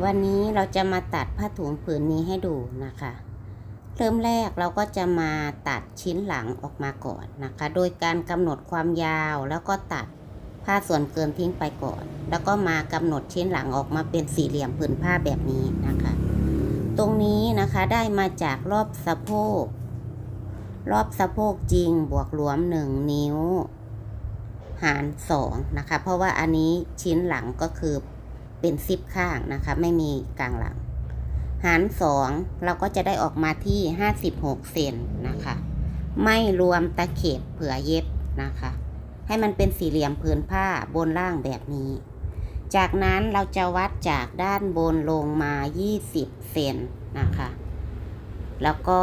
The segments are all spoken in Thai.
วันนี้เราจะมาตัดผ้าถุงผืนนี้ให้ดูนะคะ เริ่มแรกเราก็จะมาตัดชิ้นหลังออกมาก่อนนะคะ โดยการกำหนดความยาวแล้วก็ตัดผ้าส่วนเกินทิ้งไปก่อน แล้วก็มากำหนดชิ้นหลังออกมาเป็นสี่เหลี่ยมผืนผ้าแบบนี้นะคะ ตรงนี้นะคะได้มาจากรอบสะโพก รอบสะโพกจริงบวกรวมหนึ่งนิ้ว หารสองนะคะ เพราะว่าอันนี้ชิ้นหลังก็คือ เป็นซิปข้างนะคะ ไม่มีกลางหลัง หารสองเราก็จะได้ออกมาที่ห้าสิบหกเซนนะคะ ไม่รวมตะเข็บเผื่อเย็บนะคะ ให้มันเป็นสี่เหลี่ยมผืนผ้าบนล่างแบบนี้ จากนั้นเราจะวัดจากด้านบนลงมา20เซนนะคะ แล้วก็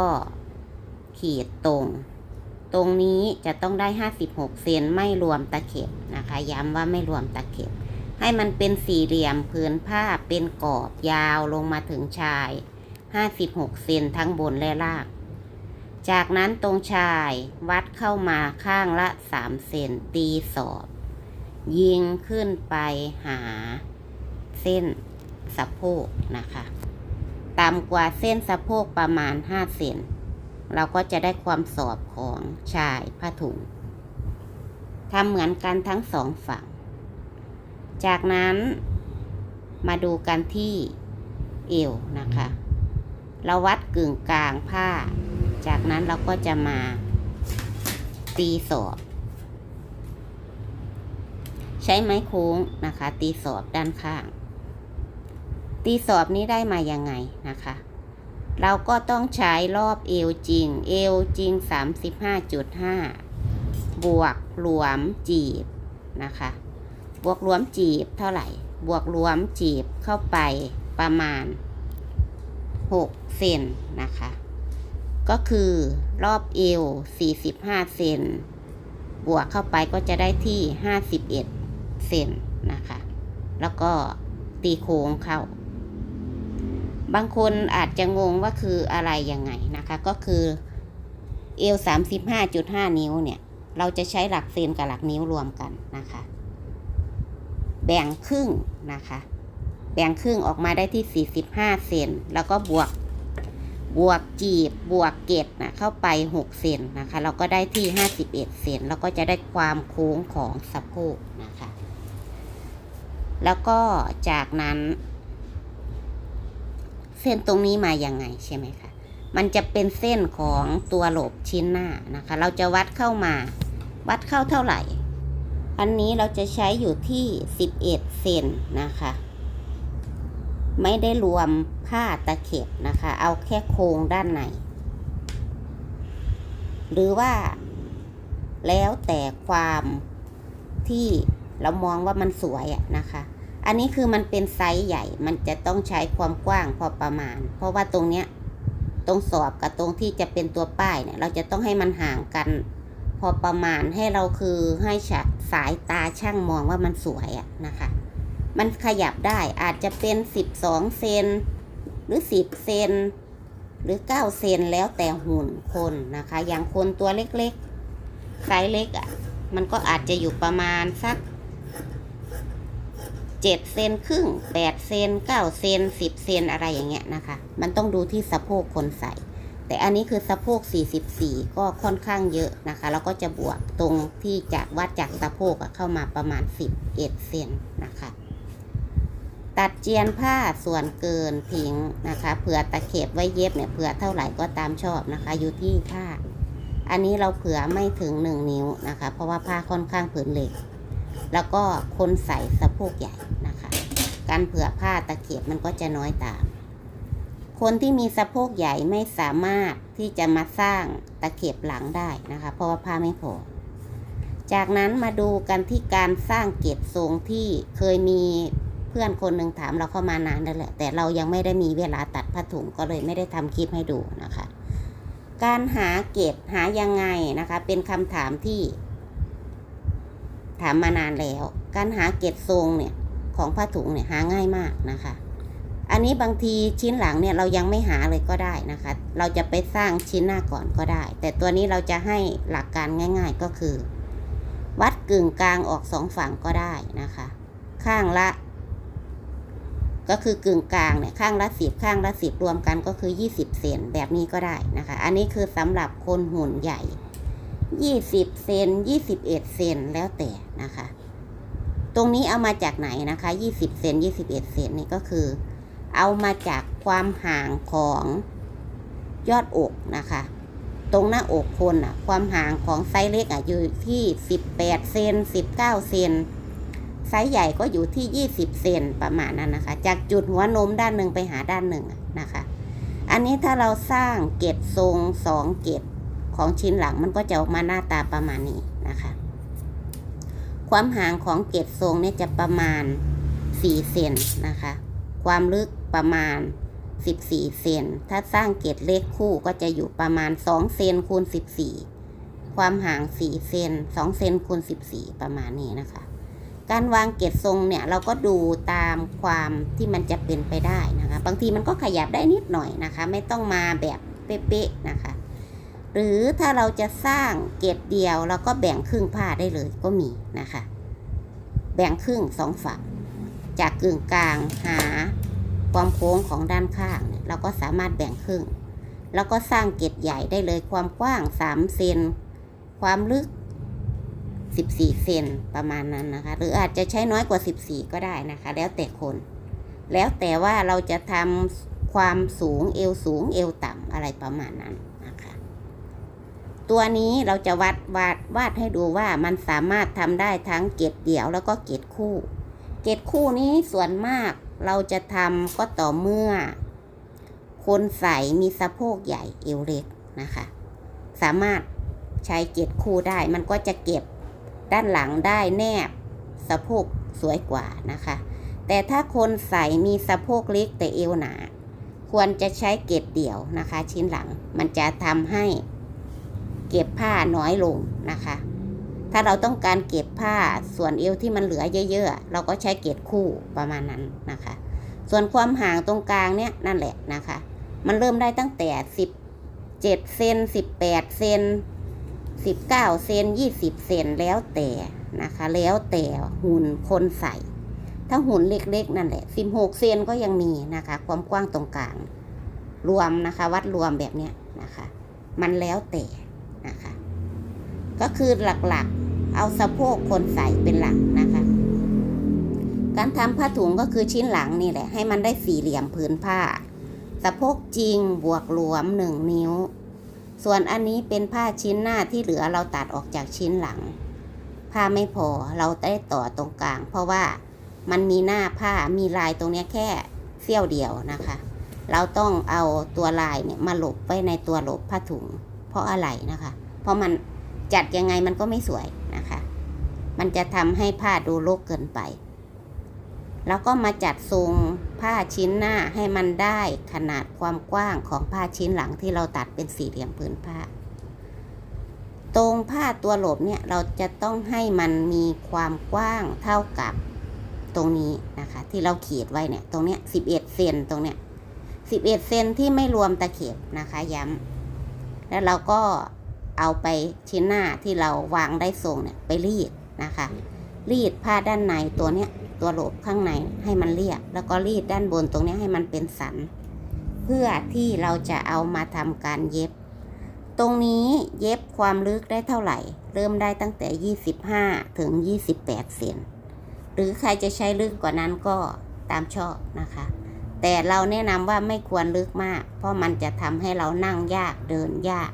ขีดตรงตรงนี้จะต้องได้ 56 เซนไม่รวมตะเข็บนะคะ ย้ำว่าไม่รวมตะเข็บ ให้มันเป็นสี่เหลี่ยมผืนผ้าเป็นกรอบยาวลงมาถึงชาย 56 เซนทั้งบนและล่าง จากนั้นตรงชายวัดเข้ามาข้างละ 3 เซนตีสอบ ยิงขึ้นไปหาเส้นสะโพกนะคะ ต่ำกว่าเส้นสะโพกประมาณ 5 เซนเราก็จะได้ความสอบของชายผ้าถุงทำเหมือนกันทั้งสองฝั่ง จากนั้นมาดูกันที่เอวนะคะ เราวัดกึ่งกลางผ้า จากนั้นเราก็จะมาตีสอบ ใช้ไม้โค้งนะคะ ตีสอบด้านข้าง ตีสอบนี้ได้มายังไงนะคะ เราก็ต้องใช้รอบเอวจริง เอวจริง 35.5 บวกรวมจีบนะคะ บวกรวมจีบเท่าไหร่ บวกรวมจีบเข้าไปประมาณ 6 เซนนะคะ ก็คือรอบเอว 45 เซน บวกเข้าไปก็จะได้ที่ 51 เซนนะคะ แล้วก็ตีโค้งเข้า บางคนอาจจะงงว่าคืออะไรยังไงนะคะ ก็คือเอว 35.5 นิ้วเนี่ย เราจะใช้หลักเซนกับหลักนิ้วรวมกันนะคะ แบ่งครึ่งนะคะ แบ่งครึ่งออกมาได้ที่ 45 เซนแล้วก็บวกบวกจีบบวกเกตนะเข้าไป 6 เซนนะคะ เราก็ได้ที่ 51 เซนแล้วก็จะได้ความโค้งของสะโพกนะคะ แล้วก็จากนั้น เส้นตรงนี้มาอย่างไงใช่ไหมคะ มันจะเป็นเส้นของตัวโหลบชิ้นหน้านะคะ เราจะวัดเข้ามา วัดเข้าเท่าไหร่ อันนี้เราจะใช้อยู่ที่ 11 เซนนะคะ ไม่ได้รวมผ้าตะเข็บนะคะ เอาแค่โครงด้านในหรือว่าแล้วแต่ความที่เรามองว่ามันสวยอะนะคะ อันนี้คือมันเป็นไซส์ใหญ่ มันจะต้องใช้ความกว้างพอประมาณ เพราะว่าตรงเนี้ยตรงสอบกับตรงที่จะเป็นตัวป้ายเนี่ย เราจะต้องให้มันห่างกัน พอประมาณให้เราคือให้ สายตาช่างมองว่ามันสวยอะนะคะ มันขยับได้อาจจะเป็น 12 เซนหรือ 10 เซนหรือ 9 เซนแล้วแต่หุ่นคนนะคะ อย่างคนตัวเล็กๆไซส์เล็กอะ่ะ มันก็อาจจะอยู่ประมาณสัก 7 เซนครึ่ง 8 เซน 9 เซน 10 เซนอะไรอย่างเงี้ยนะคะ มันต้องดูที่สะโพกคนใส่ แต่อันนี้คือสะโพก 44 ก็ค่อนข้างเยอะนะคะ แล้วก็จะบวกตรงที่จะวัดจากสะโพกเข้ามาประมาณ 11เซนนะคะ ตัดเจียนผ้าส่วนเกินทิ้งนะคะเผื่อตะเข็บไว้เย็บเนี่ยเผื่อเท่าไหร่ก็ตามชอบนะคะ อยู่ที่ผ้า อันนี้เราเผื่อไม่ถึง 1 นิ้วนะคะ เพราะว่าผ้าค่อนข้างผืนเหล็ก แล้วก็คนใส่สะโพกใหญ่นะคะ การเผื่อผ้าตะเข็บมันก็จะน้อยตาม คนที่มีสะโพกใหญ่ไม่สามารถที่จะมาสร้างตะเข็บหลังได้นะคะ เพราะว่าผ้าไม่พอ จากนั้นมาดูกันที่การสร้างเกล็ดทรงที่เคยมีเพื่อนคนหนึ่งถามเราเข้ามานานแล้วแหละ แต่เรายังไม่ได้มีเวลาตัดผ้าถุงก็เลยไม่ได้ทำคลิปให้ดูนะคะ การหาเกล็ดหายังไงนะคะ เป็นคำถามที่ ถามมานานแล้ว การหาเกล็ดทรงเนี่ยของผ้าถุงเนี่ยหาง่ายมากนะคะ นนี้บางทีชิ้นหลังเนี่ยเรายังไม่หาเลยก็ได้นะคะ เราจะไปสร้างชิ้นหน้าก่อนก็ได้ แต่ตัวนี้เราจะให้หลักการง่ายๆก็คือ วัดกึ่งกลางออกสองฝั่งก็ได้นะคะ ข้างละ ก็คือกึ่งกลางเนี่ยข้างละสิบข้างละสิบรวมกันก็คือ20เซนแบบนี้ก็ได้นะคะ อันนี้คือสำหรับคนหุ่นใหญ่20เซน21เซนแล้วแต่นะคะ ตรงนี้เอามาจากไหนนะคะ20เซน21เซนนี่ก็คือ เอามาจากความห่างของยอดอกนะคะ ตรงหน้าอกคนอะ ความห่างของไซส์เล็กอะอยู่ที่18เซน19เก้าเซนไซส์ใหญ่ก็อยู่ที่20เซนประมาณนั้นนะคะ จากจุดหัวนมด้านหนึ่งไปหาด้านหนึ่งนะคะ อันนี้ถ้าเราสร้างเกตทรงสองเกตของชิ้นหลังมันก็จะออกมาหน้าตาประมาณนี้นะคะ ความห่างของเกตทรงเนี่ยจะประมาณ4เซนนะคะ ความลึก ประมาณ 14 เซน ถ้าสร้างเกตเลขคู่ก็จะอยู่ประมาณ 2 เซนคูณ 14 ความห่าง 4 เซน 2 เซนคูณ 14 ประมาณนี้นะคะ การวางเกตทรงเนี่ยเราก็ดูตามความที่มันจะเป็นไปได้นะคะ บางทีมันก็ขยับได้นิดหน่อยนะคะ ไม่ต้องมาแบบเป๊ะๆนะคะ หรือถ้าเราจะสร้างเกตเดียวเราก็แบ่งครึ่งผ้าได้เลยก็มีนะคะ แบ่งครึ่งสองฝั่งจากกึ่งกลางหา ความโค้งของด้านข้างเราก็สามารถแบ่งครึ่ง แล้วก็สร้างเกตใหญ่ได้เลยความกว้าง 3 เซน ความลึก 14 เซนประมาณนั้นนะคะ หรืออาจจะใช้น้อยกว่า 14 ก็ได้นะคะ แล้วแต่คน แล้วแต่ว่าเราจะทำความสูงเอวสูงเอวต่ำอะไรประมาณนั้นนะคะ ตัวนี้เราจะวัดวาดวาดให้ดูว่ามันสามารถทำได้ทั้งเกตเดี่ยวแล้วก็เกตคู่ เกตคู่นี้ส่วนมาก เราจะทำก็ต่อเมื่อ คนใส่มีสะโพกใหญ่เอวเล็กนะคะ สามารถใช้เกตคู่ได้ มันก็จะเก็บด้านหลังได้แนบสะโพกสวยกว่านะคะ แต่ถ้าคนใส่มีสะโพกเล็กแต่เอวหนา ควรจะใช้เกตเดี่ยวนะคะ ชิ้นหลังมันจะทำให้เก็บผ้าน้อยลงนะคะ ถ้าเราต้องการเก็บผ้าส่วนเอวที่มันเหลือเยอะๆ เราก็ใช้เกตคู่ประมาณนั้นนะคะ ส่วนความห่างตรงกลางเนี่ยนั่นแหละนะคะ มันเริ่มได้ตั้งแต่ 17เซน18เซน19เซน20เซนแล้วแต่นะคะ แล้วแต่หุ่นคนใส่ ถ้าหุ่นเล็กๆ นั่นแหละ 16เซนก็ยังมีนะคะ ความกว้างตรงกลาง รวมนะคะ วัดรวมแบบเนี้ยนะคะ มันแล้วแต่นะคะ ก็คือหลักๆ เอาสะโพกคนใส่เป็นหลักนะคะ การทำผ้าถุงก็คือชิ้นหลังนี่แหละ ให้มันได้สี่เหลี่ยมผืนผ้า สะโพกจริงบวกหลวมหนึ่งนิ้ว ส่วนอันนี้เป็นผ้าชิ้นหน้าที่เหลือเราตัดออกจากชิ้นหลัง ผ้าไม่พอเราได้ต่อตรงกลาง เพราะว่ามันมีหน้าผ้ามีลายตรงนี้แค่เสี้ยวเดียวนะคะ เราต้องเอาตัวลายเนี่ยมาหลบไว้ในตัวหลบผ้าถุง เพราะอะไรนะคะ เพราะมัน จัดยังไงมันก็ไม่สวยนะคะ มันจะทำให้ผ้าดูรกเกินไป แล้วก็มาจัดทรงผ้าชิ้นหน้าให้มันได้ขนาดความกว้างของผ้าชิ้นหลังที่เราตัดเป็นสี่เหลี่ยมผืนผ้า ตรงผ้าตัวหลบเนี่ยเราจะต้องให้มันมีความกว้างเท่ากับตรงนี้นะคะ ที่เราขีดไว้เนี่ยตรงเนี้ยสิบเอ็ดเซนตรงเนี้ยสิบเอ็ดเซนที่ไม่รวมตะเข็บนะคะย้ำแล้วเราก็ เอาไปชิ้นหน้าที่เราวางได้ทรงเนี่ยไปรีดนะคะ รีดผ้าด้านในตัวเนี้ยตัวโหลบข้างในให้มันเรียบแล้วก็รีดด้านบนตรงเนี้ยให้มันเป็นสัน เพื่อที่เราจะเอามาทำการเย็บ ตรงนี้เย็บความลึกได้เท่าไหร่ เริ่มได้ตั้งแต่ 25 ถึง 28 เซนหรือใครจะใช้ลึกกว่านั้นก็ตามชอบนะคะ แต่เราแนะนำว่าไม่ควรลึกมาก เพราะมันจะทำให้เรานั่งยากเดินยาก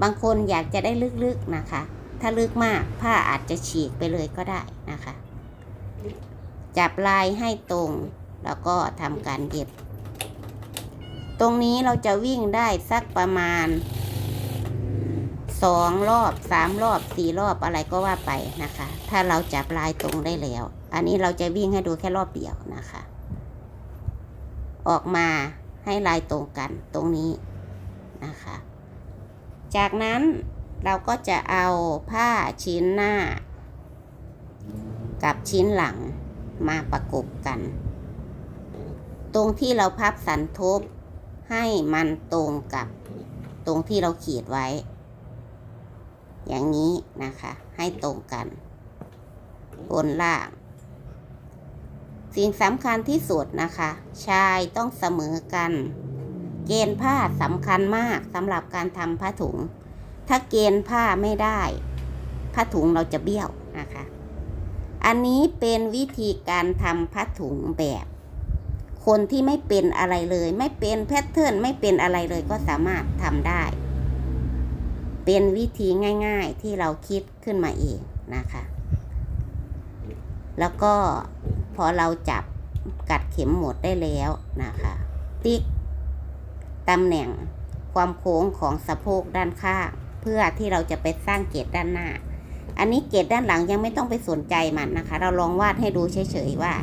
บางคนอยากจะได้ลึกๆนะคะ ถ้าลึกมากผ้าอาจจะฉีกไปเลยก็ได้นะคะ จับลายให้ตรงแล้วก็ทำการเย็บ ตรงนี้เราจะวิ่งได้สักประมาณสองรอบสามรอบสี่รอบอะไรก็ว่าไปนะคะ ถ้าเราจับลายตรงได้แล้ว อันนี้เราจะวิ่งให้ดูแค่รอบเดียวนะคะ ออกมาให้ลายตรงกันตรงนี้นะคะ จากนั้นเราก็จะเอาผ้าชิ้นหน้า กับชิ้นหลังมาประกบกัน ตรงที่เราพับสันทบให้มันตรงกับตรงที่เราขีดไว้ อย่างนี้นะคะ ให้ตรงกัน บนล่าง สิ่งสำคัญที่สุดนะคะ ชายต้องเสมอกัน เกณฑ์ผ้าสำคัญมากสำหรับการทำผ้าถุง ถ้าเกณฑ์ผ้าไม่ได้ ผ้าถุงเราจะเบี้ยวนะคะ อันนี้เป็นวิธีการทำผ้าถุงแบบ คนที่ไม่เป็นอะไรเลย ไม่เป็นแพทเทิร์นไม่เป็นอะไรเลยก็สามารถทำได้ เป็นวิธีง่ายๆที่เราคิดขึ้นมาเองนะคะ แล้วก็พอเราจับกัดเข็มหมดได้แล้วนะคะ ติ๊ก ตำแหน่งความโค้งของสะโพกด้านข้างเพื่อที่เราจะไปสร้างเกตด้านหน้า อันนี้เกตด้านหลังยังไม่ต้องไปสนใจมันนะคะ เราลองวาดให้ดูเฉยๆว่า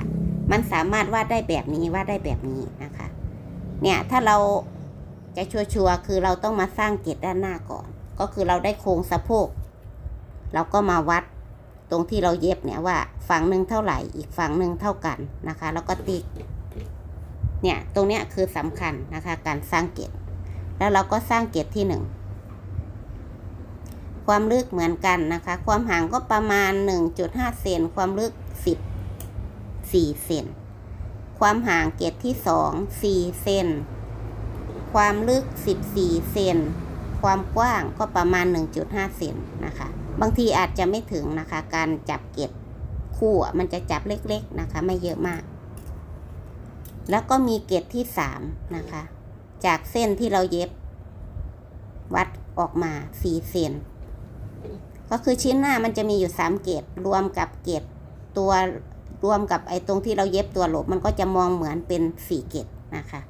มันสามารถวาดได้แบบนี้วาดได้แบบนี้นะคะ เนี่ยถ้าเราจะชัวร์ๆคือเราต้องมาสร้างเกตด้านหน้าก่อน ก็คือเราได้โครงสะโพก เราก็มาวัดตรงที่เราเย็บเนี่ยว่าฝั่งหนึ่งเท่าไหร่อีกฝั่งหนึ่งเท่ากันนะคะ แล้วก็ติ๊ก เนี่ยตรงเนี้ยคือสำคัญนะคะ การสร้างเกตแล้วเราก็สร้างเกตที่หนึ่งความลึกเหมือนกันนะคะ ความห่างก็ประมาณ 1.5 เซน ความลึก10 4เซน ความห่างเกตที่สอง4เซน ความลึก 14 เซน ความกว้างก็ประมาณ 1.5 เซนนะคะ บางทีอาจจะไม่ถึงนะคะ การจับเกตคู่มันจะจับเล็กๆนะคะ ไม่เยอะมาก แล้วก็มีเกตที่สามนะคะ จากเส้นที่เราเย็บ วัดออกมาสี่เซนก็คือชิ้นหน้ามันจะมีอยู่สามเกตรวมกับเกตตัวรวมกับไอ้ตรงที่เราเย็บตัวหลบมันก็จะมองเหมือนเป็นสี่เกตนะคะ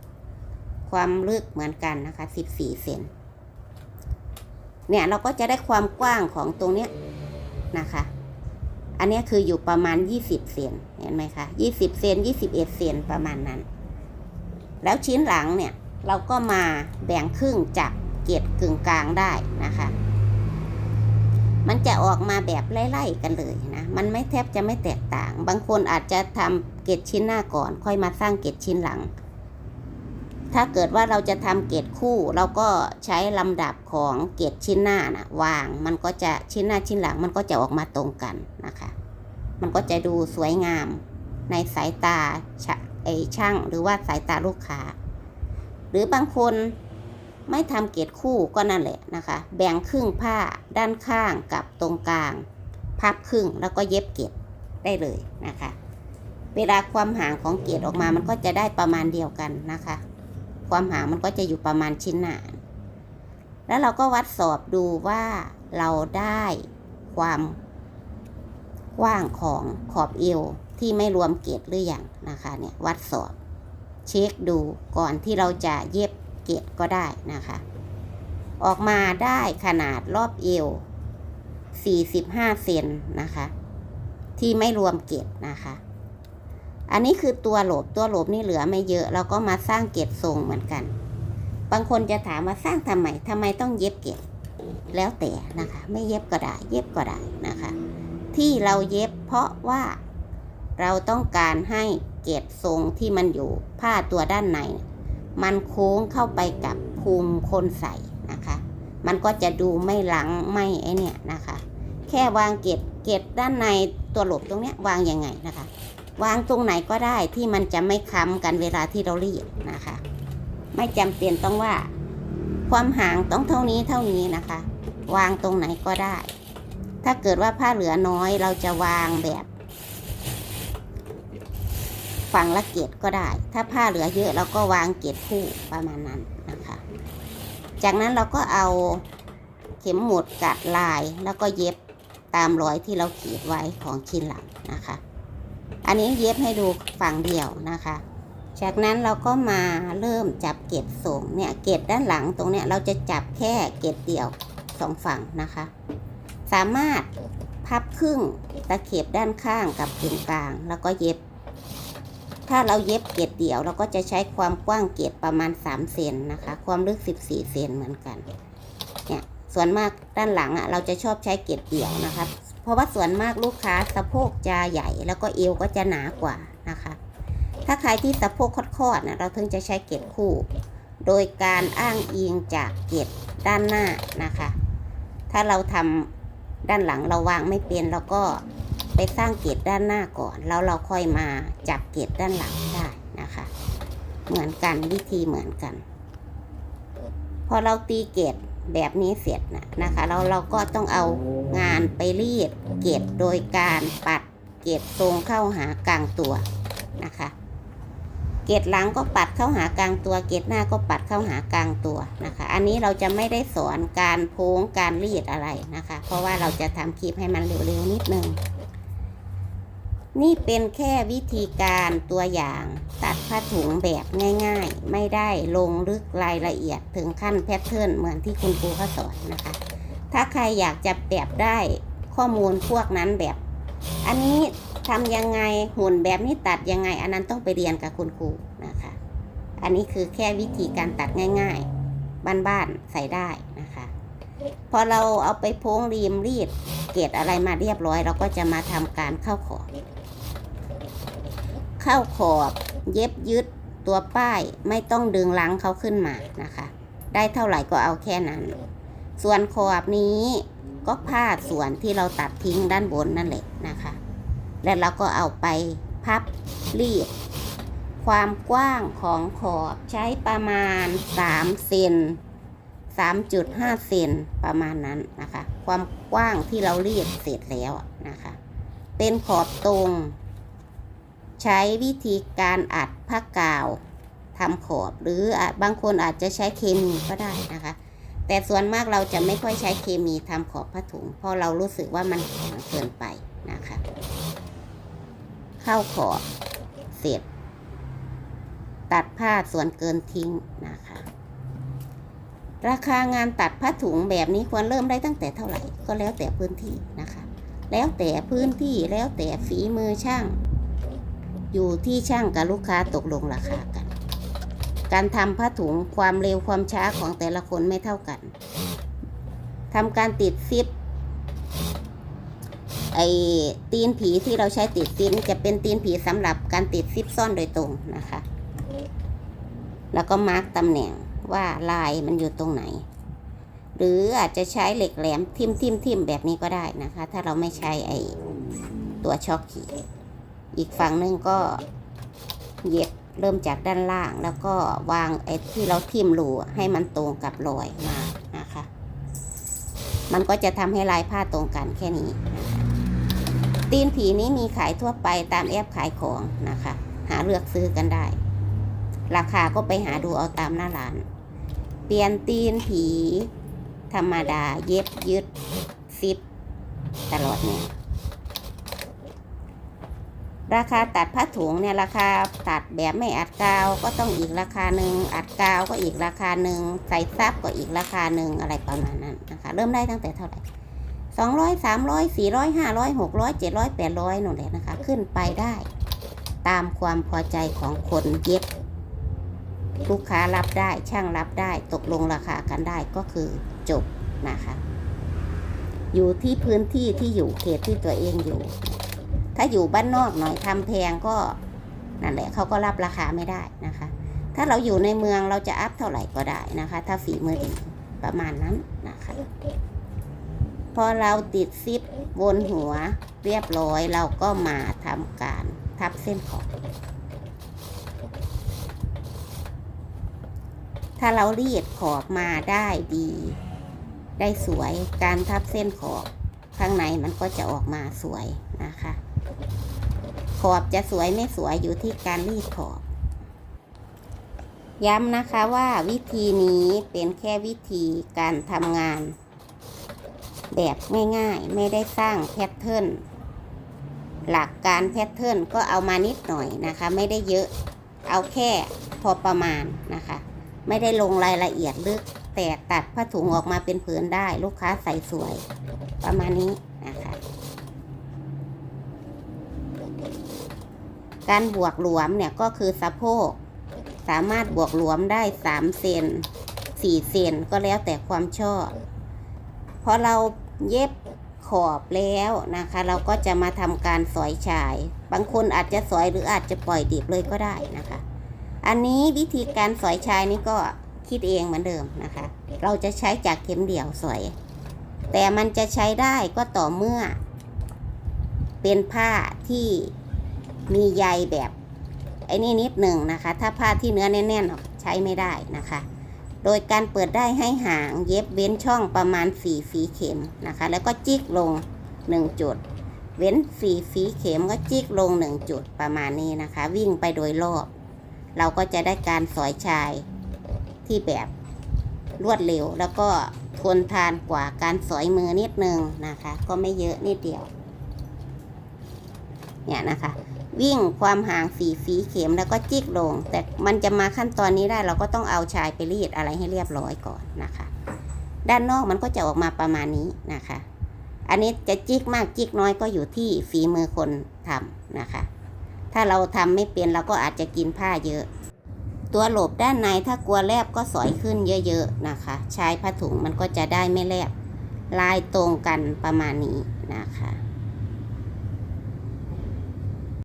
ความลึกเหมือนกันนะคะสิบสี่เซนเนี่ยเราก็จะได้ความกว้างของตรงเนี้ยนะคะ อันนี้คืออยู่ประมาณ 20 เซนเห็นไหมคะ20 เซน21 เซนประมาณนั้น แล้วชิ้นหลังเนี่ยเราก็มาแบ่งครึ่งจากเกตกึ่งกลางได้นะคะ มันจะออกมาแบบไล่ๆกันเลยนะมันไม่แทบจะไม่แตกต่าง บางคนอาจจะทำเกตชิ้นหน้าก่อน ค่อยมาสร้างเกตชิ้นหลัง ถ้าเกิดว่าเราจะทำเกตคู่ เราก็ใช้ลำดับของเกตชิ้นหน้านะวาง มันก็จะชิ้นหน้าชิ้นหลังมันก็จะออกมาตรงกันนะคะ มันก็จะดูสวยงามในสายตาชไอช่างหรือว่าสายตาลูกค้า หรือบางคนไม่ทำเกตคู่ก็นั่นแหละนะคะ แบ่งครึ่งผ้าด้านข้างกับตรงกลาง พับครึ่งแล้วก็เย็บเกตได้เลยนะคะ เวลาความห่างของเกตออกมามันก็จะได้ประมาณเดียวกันนะคะ ความหามันก็จะอยู่ประมาณชิ้นหนาแล้วเราก็วัดสอบดูว่าเราได้ความกว้างของขอบเอวที่ไม่รวมเกตหรืออยังนะคะเนี่ยวัดสอบ เช็คดูก่อนที่เราจะเย็บเกตก็ได้นะคะ ออกมาได้ขนาดรอบเอว 45 เซนนะคะ ที่ไม่รวมเกตนะคะ อันนี้คือตัวโหลบตัวโหลบนี่เหลือไม่เยอะ เราก็มาสร้างเกตทรงเหมือนกัน บางคนจะถามว่าสร้างทำไมทำไมต้องเย็บเกตแล้วแต่นะคะ ไม่เย็บก็ได้ เย็บก็ได้นะคะ ที่เราเย็บเพราะว่าเราต้องการให้เกตทรงที่มันอยู่ผ้าตัวด้านใน มันโค้งเข้าไปกับภูมิคนใส่นะคะ มันก็จะดูไม่หลังไม่ไอเนี่ยนะคะ แค่วางเกตเกตด้านในตัวหลบตรงเนี้ยวางยังไงนะคะ วางตรงไหนก็ได้ที่มันจะไม่ค้ำกันเวลาที่เรารีดนะคะ ไม่จำเป็นต้องว่า ความห่างต้องเท่านี้เท่านี้นะคะ วางตรงไหนก็ได้ ถ้าเกิดว่าผ้าเหลือน้อยเราจะวางแบบ ฝั่งละเกตก็ได้ ถ้าผ้าเหลือเยอะเราก็วางเกตคู่ประมาณนั้นนะคะ จากนั้นเราก็เอาเข็มหมุดกัดลายแล้วก็เย็บตามรอยที่เราขีดไว้ของชิ้นหลังนะคะ อันนี้เย็บให้ดูฝั่งเดียวนะคะ จากนั้นเราก็มาเริ่มจับเกตส่งเนี่ยเกตด้านหลังตรงเนี้ยเราจะจับแค่เกตเดียวสองฝั่งนะคะ สามารถพับครึ่งตะเข็บด้านข้างกับกึ่งกลางแล้วก็เย็บ ถ้าเราเย็บเกตเดี่ยวเราก็จะใช้ความกว้างเกตประมาณ 3 เซนนะคะ ความลึก 14 เซนเหมือนกัน เนี่ย ส่วนมากด้านหลังอะเราจะชอบใช้เกตเดี่ยวนะคะ ราะว่าส่วนมากลูกค้าสะโพกจะใหญ่ แล้วก็เอวก็จะหนากว่านะคะ ถ้าใครที่สะโพกคอดๆนะเราถึงจะใช้เกตคู่ โดยการอ้างอิงจากเกตด้านหน้านะคะ ถ้าเราทำด้านหลังเราวางไม่เป็นเราก็ไปสร้างเกตด้านหน้าก่อน แล้วเราค่อยมาจับเกตด้านหลังได้นะคะ เหมือนกันวิธีเหมือนกัน พอเราตีเกต แบบนี้เสร็จนะนะคะเราเราก็ต้องเอางานไปรีดเกตโดยการปัดเกตตรงเข้าหากลางตัวนะคะ เกตหลังก็ปัดเข้าหากลางตัว เกตหน้าก็ปัดเข้าหากลางตัวนะคะ อันนี้เราจะไม่ได้สอนการโพ้งการรีดอะไรนะคะ เพราะว่าเราจะทำคลิปให้มันเร็วๆนิดนึง นี่เป็นแค่วิธีการตัวอย่างตัดผ้าถุงแบบง่าย ๆ ไม่ได้ลงลึกรายละเอียดถึงขั้นแพทเทิร์นเหมือนที่คุณครูเขาสอนนะคะ ถ้าใครอยากจะแบบได้ข้อมูลพวกนั้นแบบ อันนี้ทำยังไงหุ่นแบบนี้ตัดยังไง อันนั้นต้องไปเรียนกับคุณครูนะคะ อันนี้คือแค่วิธีการตัดง่าย ๆ บ้านๆใส่ได้นะคะ พอเราเอาไปโพ้งรีมรีดเกล็ดอะไรมาเรียบร้อย เราก็จะมาทำการเข้าขอ เข้าขอบ เย็บยึดตัวป้ายไม่ต้องดึงลังเขาขึ้นมานะคะ ได้เท่าไหร่ก็เอาแค่นั้น ส่วนขอบนี้ก็ผ้าส่วนที่เราตัดทิ้งด้านบนนั่นแหละนะคะ แล้วเราก็เอาไปพับรีด ความกว้างของขอบใช้ประมาณ3เซน3.5 เซนประมาณนั้นนะคะ ความกว้างที่เรารีดเสร็จแล้วนะคะ เป็นขอบตรง ใช้วิธีการอัดผ้ากาวทำขอบ หรือบางคนอาจจะใช้เคมีก็ได้นะคะ แต่ส่วนมากเราจะไม่ค่อยใช้เคมีทำขอบผ้าถุง เพราะเรารู้สึกว่ามันแข็งเกินไปนะคะ เข้าขอบเสร็จ ตัดผ้าส่วนเกินทิ้งนะคะ ราคางานตัดผ้าถุงแบบนี้ควรเริ่มได้ตั้งแต่เท่าไหร่ ก็แล้วแต่พื้นที่นะคะ แล้วแต่พื้นที่แล้วแต่ฝีมือช่าง อยู่ที่ช่างกับลูกค้าตกลงราคากัน การทำผ้าถุงความเร็วความช้าของแต่ละคนไม่เท่ากันทำการติดซิปไอตีนผีที่เราใช้ติดซิปนี่จะเป็นตีนผีสำหรับการติดซิปซ่อนโดยตรงนะคะ แล้วก็มาร์กตำแหน่งว่าลายมันอยู่ตรงไหน หรืออาจจะใช้เหล็กแหลมทิมทิมทิมแบบนี้ก็ได้นะคะ ถ้าเราไม่ใช้ไอตัวช็อคขี อีกฝั่งหนึ่งก็เย็บเริ่มจากด้านล่าง แล้วก็วางไอ้ที่เราทิ่มรูให้มันตรงกับรอยมานะคะ มันก็จะทำให้ลายผ้าตรงกันแค่นี้ ตีนผีนี้มีขายทั่วไปตามแอปขายของนะคะ หาเลือกซื้อกันได้ ราคาก็ไปหาดูเอาตามหน้าร้าน เปลี่ยนตีนผี ธรรมดาเย็บยึดซิปตลอดเนี่ย ราคาตัดผ้าถุงเนี่ยราคาตัดแบบไม่อัดกาวก็ต้องอีกราคาหนึ่งอัดกาวก็อีกราคาหนึ่งใส่ซับก็อีกราคาหนึ่งอะไรประมาณนั้นนะคะเริ่มได้ตั้งแต่เท่าไหร่สองร้อยสามร้อยสี่ร้อยห้าร้อยหกร้อยเจ็ดร้อยแปดร้อยนั่นแหละนะคะ ขึ้นไปได้ ตามความพอใจของคนเย็บ ลูกค้ารับได้ช่างรับได้ตกลงราคากันได้ก็คือจบนะคะ อยู่ที่พื้นที่ที่อยู่เขตที่ตัวเองอยู่ ถ้าอยู่บ้านนอกหน่อยทำแพงก็นั่นแหละเขาก็รับราคาไม่ได้นะคะ ถ้าเราอยู่ในเมืองเราจะอัพเท่าไหร่ก็ได้นะคะ ถ้าฝีมือดีประมาณนั้นนะคะ พอเราติดซิปบนหัวเรียบร้อยเราก็มาทำการทับเส้นขอบถ้าเรารีดขอบมาได้ดี ได้สวยการทับเส้นขอบข้างในมันก็จะออกมาสวยนะคะ ขอบจะสวยไม่สวยอยู่ที่การรีดขอบ ย้ำนะคะว่าวิธีนี้เป็นแค่วิธีการทำงาน แบบง่ายๆ ไม่ได้สร้างแพทเทิร์นหลักการแพทเทิร์นก็เอามานิดหน่อยนะคะ ไม่ได้เยอะเอาแค่พอประมาณนะคะ ไม่ได้ลงรายละเอียดลึก แต่ตัดผ้าถุงออกมาเป็นผืนได้ลูกค้าใส่สวย ประมาณนี้นะคะ การบวกหลวมเนี่ยก็คือสะโพก สามารถบวกหลวมได้สามเซนสี่เซนก็แล้วแต่ความชอบพอเราเย็บขอบแล้วนะคะ เราก็จะมาทำการสอยชาย บางคนอาจจะสอยหรืออาจจะปล่อยดิบเลยก็ได้นะคะ อันนี้วิธีการสอยชายนี่ก็คิดเองเหมือนเดิมนะคะ เราจะใช้จากเข็มเดี่ยวสอย แต่มันจะใช้ได้ก็ต่อเมื่อ เป็นผ้าที่ มีใยแบบไอ้นี่นิดหนึ่งนะคะ ถ้าผ้าที่เนื้อแน่นๆใช้ไม่ได้นะคะ โดยการเปิดได้ให้หางเย็บเว้นช่องประมาณ4ฝีเข็มนะคะ แล้วก็จิกลง 1 จุด เว้น4ฝีเข็มก็จิกลง 1 จุดประมาณนี้นะคะ วิ่งไปโดยรอบ เราก็จะได้การสอยชายที่แบบรวดเร็วแล้วก็ทนทานกว่าการสอยมือนิดนึงนะคะ ก็ไม่เยอะนิดเดียว เนี่ยนะคะ วิ่งความห่างฝีฝีเข็มแล้วก็จิกลง แต่มันจะมาขั้นตอนนี้ได้เราก็ต้องเอาชายไปรีดอะไรให้เรียบร้อยก่อนนะคะ ด้านนอกมันก็จะออกมาประมาณนี้นะคะ อันนี้จะจิกมากจิกน้อยก็อยู่ที่ฝีมือคนทำนะคะ ถ้าเราทำไม่เป็นเราก็อาจจะกินผ้าเยอะ ตัวหลบด้านในถ้ากลัวแลบก็สอยขึ้นเยอะๆนะคะ ชายผ้าถุงมันก็จะได้ไม่แลบลายตรงกันประมาณนี้นะคะ